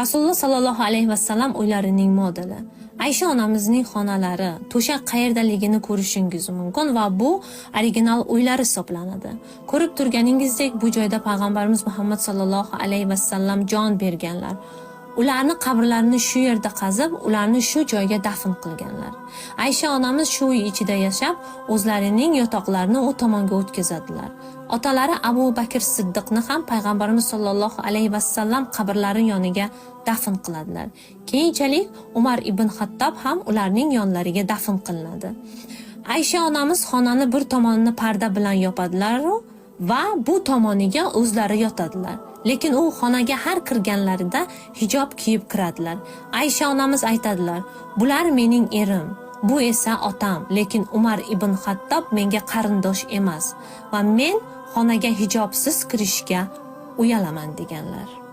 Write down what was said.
rasululloh sollallohu alayhi vasallam uylarining modeli. Aysha onamizning xonalari to'shak qayerdaligini ko'rishingiz mumkin va bu original uylar hisoblanadi. Ko'rib turganingizdek bu joyda payg'ambarimiz muhammad sollallohu alayhi vasallam jon berganlar. Ularni qabrlarini shu yerda qazib ularni shu joyga dafn qilganlar. Aysha onamiz shu uy ichida yashab o'zlarining yotoqlarini u tomonga o'tkazadilar. Otalari abu bakr siddiqni ham payg'ambarimiz sollallohu alayhi vasallam qabrlari yoniga dafn qiladilar. Keyinchalik umar ibn xattob ham ularning yonlariga dafn qilinadi. Aysha onamiz xonani bir tomonini parda bilan yopadilaru va bu tomoniga o'zlari yotadilar. Lekin u xonaga har kirganlarida hijob kiyib kiradilar. Aysha onamiz aytadilar bular mening erim. Bu esa otam lekin umar ibn xattob menga qarindosh emas va men xonaga hijobsiz kirishga uyalaman deganlar.